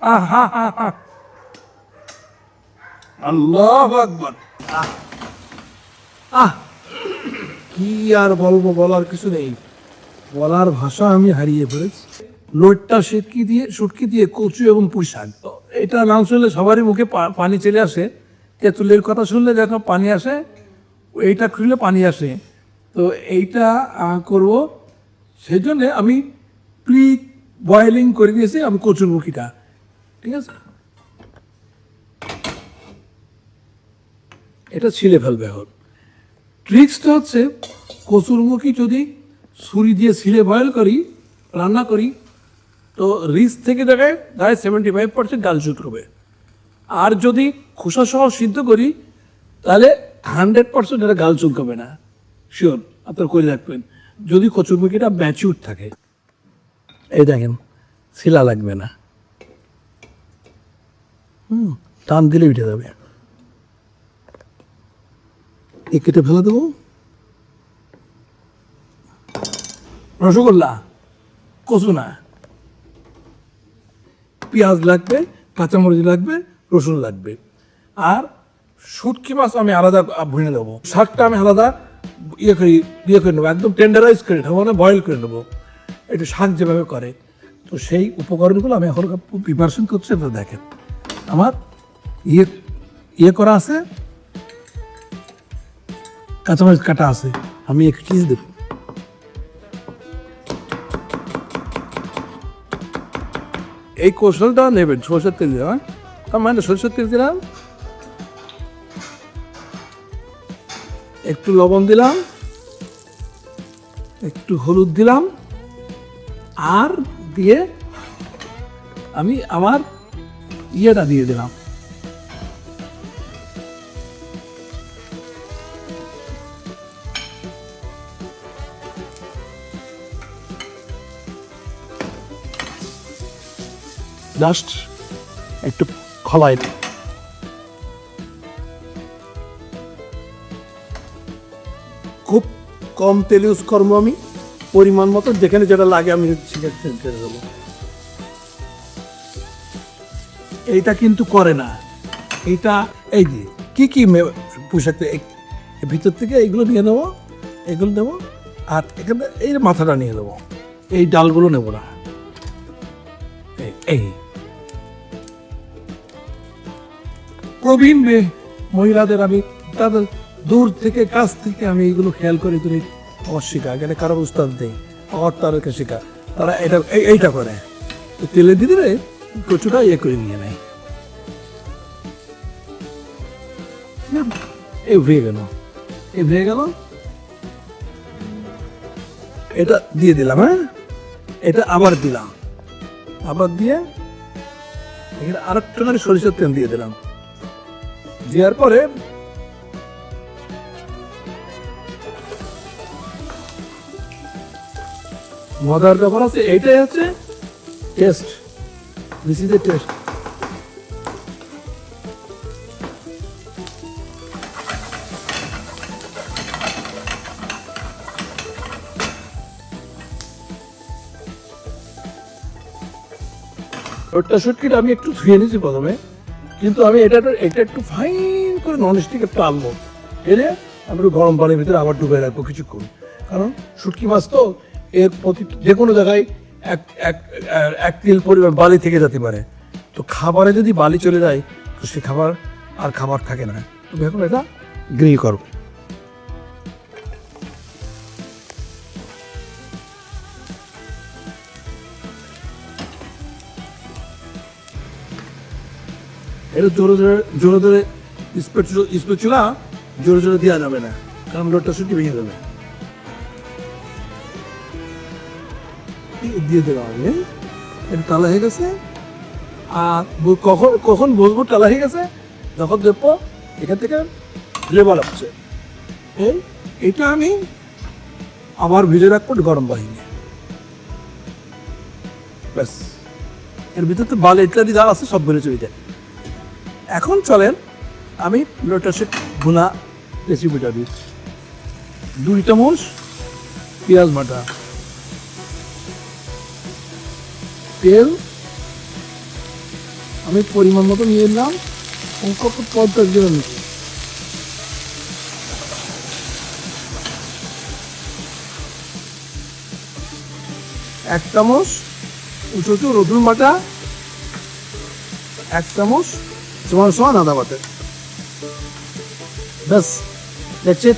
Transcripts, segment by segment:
আহা হা হা আল্লাহ আকবার। আহ। কি আর বলব, বলার কিছু নেই। বলার ভাষা আমি হারিয়ে ফেলেছি। লোটটা শুটকি দিয়ে শুটকি দিয়ে কচু এবং পুঁই শাক। এটা নাম শুনলে সবারই মুখে পানি চলে আসে। তেঁতুলের কথা শুনলে যখন পানি আসে, এইটা খুললে পানি আসে। তো এইটা করব। সেই জন্যে আমি প্রি বয়েলিং করে দিয়েছি, আমি কচুর মুখিটা। ঠিক আছে? এটা ছিলে ফেলবে এখন। ট্রিক্সটা হচ্ছে কচুরমুখী যদি ছুরি দিয়ে ছিলে বয়েল করি, রান্না করি, তো রিচ থেকে দেখায় দাঁড়ায় সেভেন্টি ফাইভ পার্সেন্ট ডাল শুকরবে আর যদি খোসা সহ সিদ্ধ করি, তাহলে হান্ড্রেড পার্সেন্ট এটা গাল চুলকাবে না। শিওর আপনার করে রাখবেন যদি কচুরমুখিটা ম্যাচিউর থাকে। এই দেখেন, শিলা লাগবে না। হুম, টান দিলে উঠে যাবে। কেটে ফেলে দেবো। রসগোল্লা, কচু না। পেঁয়াজ লাগবে, কাঁচামরিচ লাগবে, রসুন লাগবে। আর শুটকি মাছ আমি আলাদা ভুনে দেবো শাকটা আমি আলাদা ইয়ে করি ইয়ে করে নেব। একদম টেন্ডারাইজ করে নেব মানে বয়েল করে নেব। একটু শাক যেভাবে করে। তো সেই উপকরণগুলো আমি এখন প্রিপারেশন করছি আপনারা দেখেন। আমার ইয়ে ইয়ে করা আছে, কাঁচামরিচ কাটা আছে। আমি একটু চিজ দেব। এই কৌশলটা নেবেন, সরষের তেল দিলাম হ্যাঁ? তার মানে সরষের তেল দিলাম। একটু লবণ দিলাম। একটু হলুদ দিলাম। আর দিয়ে আমি আমার ইয়েটা দিয়ে দিলাম। জাস্ট একটু খলাই খুব কম তেল ইউজ করব আমি। পরিমাণ মতো, যেখানে যেটা লাগে আমি ছেড়ে দেবো। এইটা কিন্তু করে না। এইটা, এই যে, কি কি পোশাক ভিতর থেকে এইগুলো নিয়ে নেব, এগুলো নেব, আর এখানে এই মাথাটা নিয়ে নেব। এই ডালগুলো নেব না। এই- প্রবীণ মহিলাদের আমি, তাদের দূর থেকে, কাছ থেকে আমি এইগুলো খেয়াল করে অস্বীকার এখানে কারও উস্তাদ নেই আমার তাদেরকে শেখা তারা এটা এইটা করে। তেলে দিয়ে দিলে কচুটা ইয়ে করে নিয়ে নেয়। হয়ে গেল। হয়ে গেল। এটা দিয়ে দিলাম হ্যাঁ? এটা আবার দিলাম। আবার দিয়ে এখানে আরেকটু করে সরিষার তেল দিয়ে দিলাম। দেওয়ার পরে মজার ব্যাপার আছে এইটাই হচ্ছে test this is a test ওটা শুটকিটা আমি একটু ধুয়ে নিয়েছি প্রথমে, কিন্তু আমি এটা এটা একটু ফাইন করে নন স্টিকে টানবো। এনে আমি একটু গরম পানির ভিতরে আবার ডুবে রাখব কিছুক্ষণ। কারণ শুটকি মাছ তো এর প্রতি যে কোনো জায়গায় এক এক এক তিল পরিমাণ বালি থেকে যেতে পারে। তো খাবারে যদি বালি চলে যায়, তো সে খাবার আর খাবার থাকে না। তো এখন এটা গ্রিল করব এটা জোরে জোরে জোরে জোরে স্পেড স্পেড চুলা, জোরে জোরে দেওয়া যাবে না। কারণ লোডটা শুকি ভেঙে যাবে। দিয়ে আমি হ্যাঁ? এটা তালা হয়ে গেছে। আর কখন কখন বসবো তালা হয়ে গেছে? যখন দেখব এখান থেকে লেবার আসছে। এই, এটা আমি আবার ভিজে রাখব গরম বাহিনী। ব্যাস। এর ভিতরে তো বাল ইত্যাদি যা আছে সব বেড়ে চলে যায় এখন চলেন, আমি লোটাসের ভুনা রেসিপিটা দিচ্ছি। দুই চামচ পেঁয়াজ বাটা। তেল আমি পরিমাণ মতো নিয়ে নিলাম। অঙ্ক পঞ্চাশ গ্রাম নিচ্ছি এক চামচ উঁচু রসুন বাটা। এক চামচ সমান সমান আদা বাটা। ব্যাস দেখছি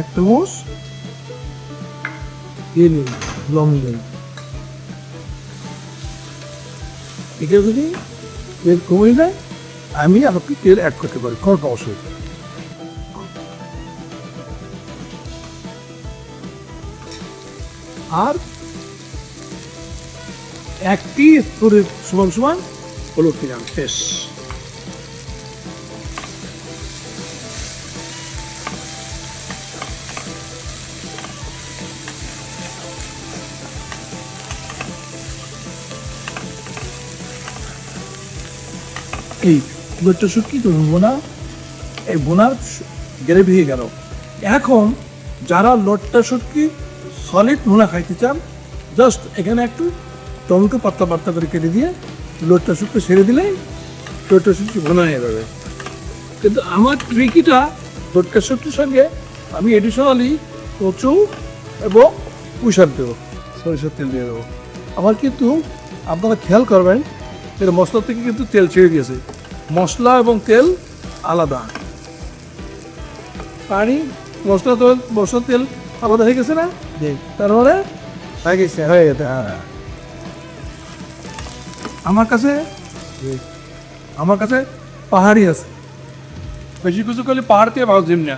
এক চামচ দিয়ে নিন লং দিন একে যদি তেল কমে যায়, আমি একটু তেল অ্যাড করতে পারি, কোনো অসুবিধা। আর একটি স্তরে সমান সমান হলুদ দিলাম শেষ। এই লোটটা শুটকি তো বোনা। এই বোনার গ্রেভি হয়ে গেল। এখন যারা লোটটা শুটকি সলিড নোনা খাইতে চান জাস্ট এখানে একটু টমেটো পাতলা পাতলা করে কেটে দিয়ে লোটটা শুটকি ছেড়ে দিলেই লোটটা শুটকি ভোনা হয়ে যাবে। কিন্তু আমার ট্রিকিটা লোটটা শুটকির সঙ্গে আমি এডিশনালি কচু এবং পুষার দেবো, সরিষার তেল দিয়ে দেবো। আমার কিন্তু আপনারা খেয়াল করবেন, এর মশলা থেকে কিন্তু তেল ছেড়ে দিয়েছে। মশলা এবং তেল আলাদা। পানি মশলা তেল মশলা তেল আলাদা হয়ে গেছে না? জি। তার মানে হয়ে গেছে হয়ে গেছে হ্যাঁ। আমার কাছে আমার কাছে পাহাড়ি আছে। বেশি কিছু করলে পাহাড় থেকে ভালো জিম না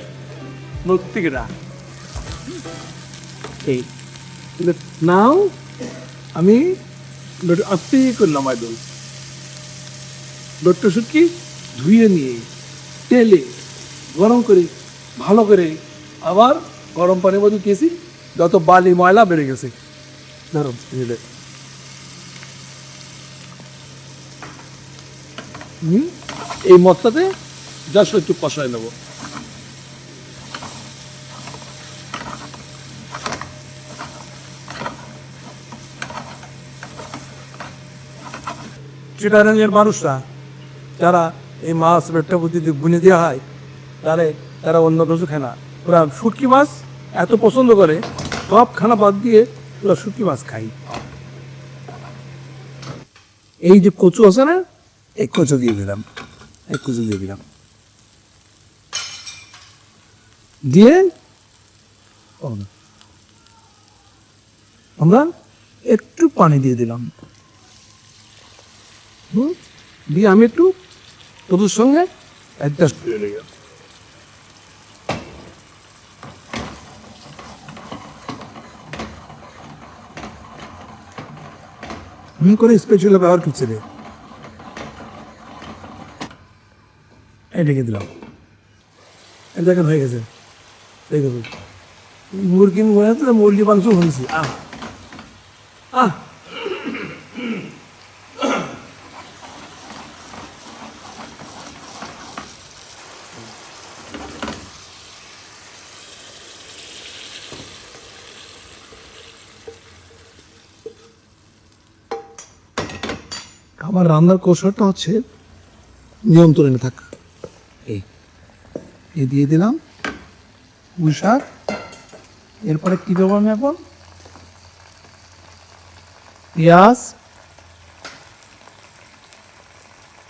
এই নাও। আমি আস্তে করলাম আইডল। লোটটা শুটকি ধুয়ে নিয়ে তেলে গরম করে, ভালো করে আবার গরম পানির মধ্যে দিয়েছি। যত বালি ময়লা বেড়ে গেছে। ধরো তেলে হুম? এই মশলাতে জাস্ট একটু কষায় নেব। চিটাগাঙ্গের মানুষরা যারা এই মাছ পেটটা বুদ্ধি গুনে দেওয়া হয় তাহলে তারা অন্য কিছু খায় না। ওরা শুটকি মাছ এত পছন্দ করে সব খানা বাদ দিয়ে ওরা শুটকি মাছ খাই এই যে কচু আছে না এই কচু দিয়ে দিলাম। এই কচু দিয়ে দিলাম। দিয়ে আমরা একটু পানি দিয়ে দিলাম। হুম? দিয়ে আমি একটু তোদের সঙ্গে? অ্যাডজাস্ট করে নিলাম হুম করে স্পেশাল ব্যবহার করছে রে। এই ঢেকে দিলাম। দেখেন হয়ে গেছে। দেখে মুরগি মুরগি মাংস হয়েছে। আহ আমার রান্নার কৌশলটা হচ্ছে নিয়ন্ত্রণে থাকা। এই। এ দিয়ে দিলাম পুঁই শাক। এরপরে কী দেবো আমি এখন পেঁয়াজ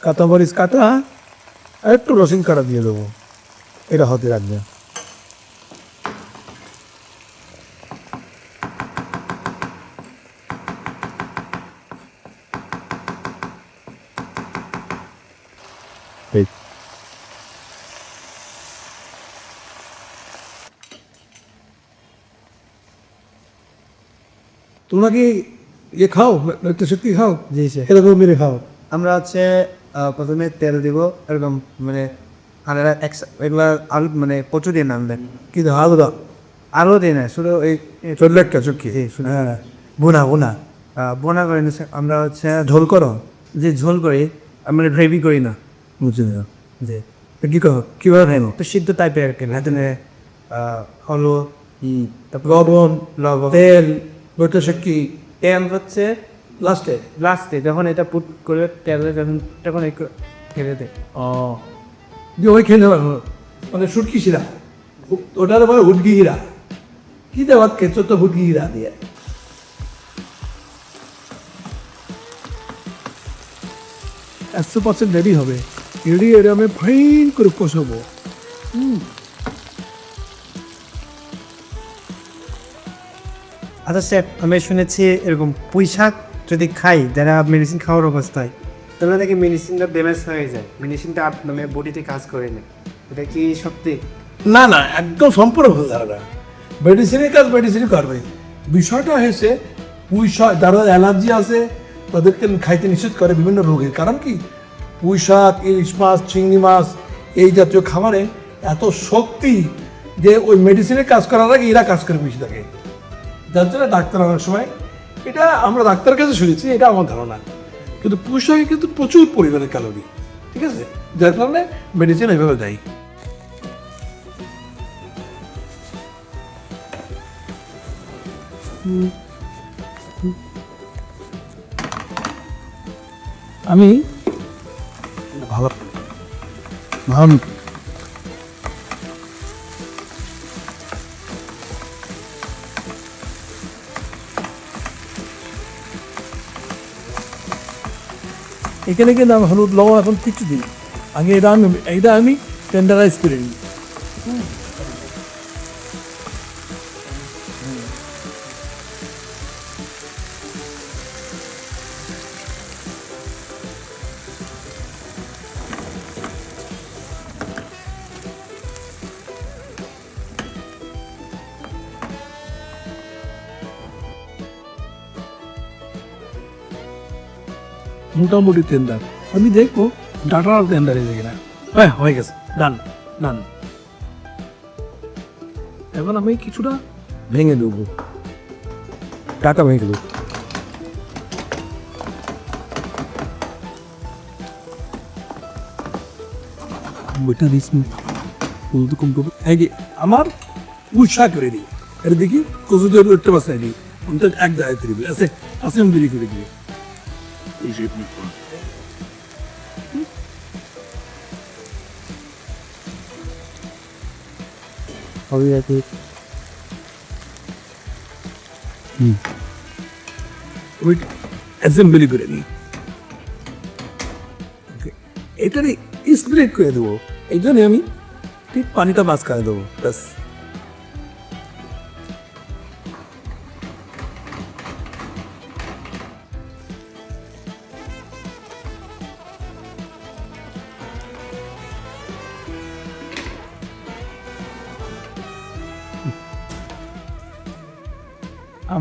কাঁচামরিচ কাটা আর একটু রসুন কাটা দিয়ে দেবো। এটা হতে রাখবে এই তোমরা কি ইয়ে খাও? একটা সত্যি খাও? জি স্যার এরকম মেরে খাও। আমরা হচ্ছে প্রথমে তেল দিব এরকম মানে এক এগুলো আলু মানে কচু দিয়ে নামবেন কি দাও? আলু দাও। আলু দিয়ে না শুধু ওই চললে একটা চুক্তি হ্যাঁ। বোনা বোনা। বোনা করে নিচ্ছে আমরা হচ্ছে ঝোল করো? যে ঝোল করি। আমরা গ্রেভি করি না। বুঝে যাও যে কি কহ কীভাবে খাইনো তো সিদ্ধ টাইপের আর কি হাতে হলুদ তারপর লবণ লবণ। তেল ওইটা সে কি তেল হচ্ছে লাস্টে লাস্টে যখন এটা পুট করে তেলে যখন তখন ফেলে দেয়। ও। দিয়ে ওই নেবার মানে সুটকি শিরা। ওটার বলে হুটকি হীরা কি দেওয়াত খেয়েছো? তো হুটকি হীরা দিয়ে। একশো পার্সেন্ট রেডি হবে। রেডি এটা আমি ফাইন করে আচ্ছা স্যার আমি শুনেছি এরকম পুঁই যদি খাই যারা মেডিসিন খাওয়ার অবস্থায় তাহলে নাকি মেডিসিনটা ড্যামেজ হয়ে যায় মেডিসিনটা মানে বডিতে কাজ করে না এটা কি সত্যি না না একদম সম্পূর্ণ ভুল ধারণা মেডিসিনের কাজ মেডিসিনই করবে বিষয়টা হয়েছে পুঁই যারা অ্যালার্জি আছে তাদেরকে খাইতে নিষেধ করে বিভিন্ন রোগের কারণ কি পুঁই শাক ইলিশ মাছ, চিংড়ি মাছ এই জাতীয় খাবারে এত শক্তি যে ওই মেডিসিনের কাজ করার আগে এরা কাজ করে বেশি থাকে। যার জন্য ডাক্তার অনেক সময়, এটা আমরা ডাক্তারের কাছে শুনেছি, এটা আমার ধারণা। কিন্তু পুঁই শাকে কিন্তু প্রচুর পরিমাণে ক্যালোরি ঠিক আছে? যার কারণে মেডিসিন এভাবে দেয়। আমি ভালো ভালো এখানে কিন্তু আমি হলুদ লবণ এখন কিছু দিই আগে এটা আমি এটা আমি টেন্ডারাইজ করে নিই মোটামুটি টেন্ডার আমি দেখব, ডাটার টেন্ডার হয়ে কিনা হ্যাঁ হয়ে গেছে ডান ডান এখন আমি কিছুটা ভেঙে দেবো। ডাটা ভেঙে দেবো। বইটা দিস বলতে কম করব। আমার উৎসাহ করে দিই এটা দেখি, কচুদের একটা বাসায় দিই ওটা এক দায় আছে আছে, আমি দেরি করে দিবি। আপনি করুন। হবে আর কি ওই অ্যাসেম্বলি করে নিই. এটারে স্প্রেড করে দেবো এই জন্য আমি ঠিক পানিটা মাছ খাওয়া দেবো ব্যাস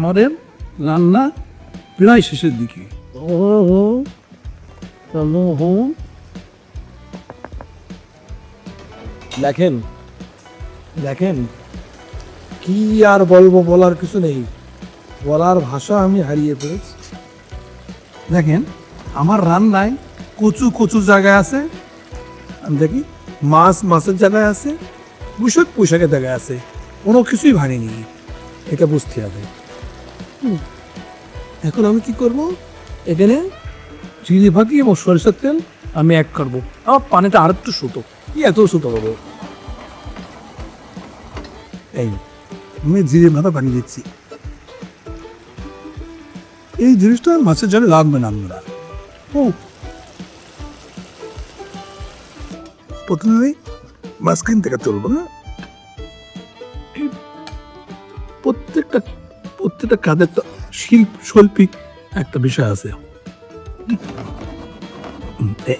আমাদের রান্না প্রায় শেষের দিকে। দেখেন দেখেন কি আর বলব বলার কিছু নেই। বলার ভাষা আমি হারিয়ে ফেলেছি। দেখেন আমার রান্নায় কচু কচু জায়গায় আছে আমি দেখি মাছ মাছের জায়গায় আছে পোশাক পোশাকের জায়গায় আছে কোনো কিছুই ভাঙেনি। এটা বুঝতে হবে। এখন আমি কি করব? এখানে চিনি ফাঁকি এবং সরিষার তেল আমি এক করব। আমার পানিটা আর একটু সুতো। কি এত সুতো হবে এই, আমি জিরে ভাতা বানিয়ে দিচ্ছি। এই জিনিসটা মাছের জন্য লাগবে না আমরা ও। প্রথমে মাঝখান থেকে তুলবো না এই প্রত্যেকটা প্রত্যেকটা কাজের তো শিল্প শৈল্পিক একটা বিষয় আছে।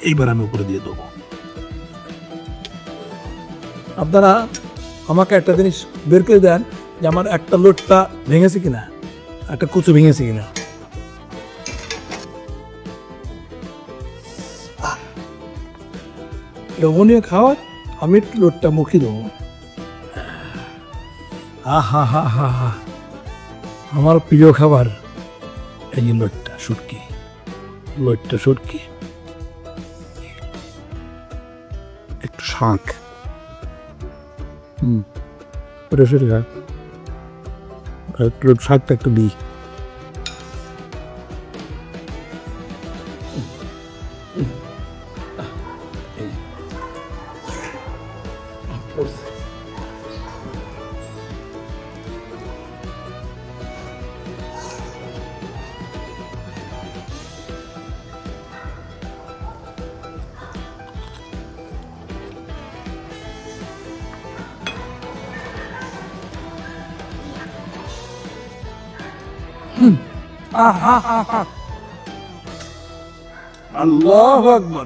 এইবার আমি উপরে দিয়ে দেবো। আপনারা আমাকে একটা জিনিস বের করে দেন যে আমার একটা লোটটা ভেঙেছে কিনা একটা কুচু ভেঙেছে কিনা। আহ, লবণীয় খাওয়া আমি লোটটা মুখে দেবো। হা হা হা হা হা আমার প্রিয় খাবার এই যে লোটটা সুটকি লোটটা সুটকি একটু শাঁখ হুম। ওটা সেটা খা আর একটু শাকটা একটু দিই। আল্লাহ আকবর।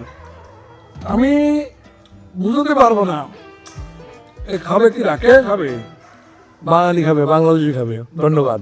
আমি বুঝতে পারব না। এ খাবে কি রাখে খাবে? বাঙালি খাবে, বাংলাদেশি খাবে। ধন্যবাদ।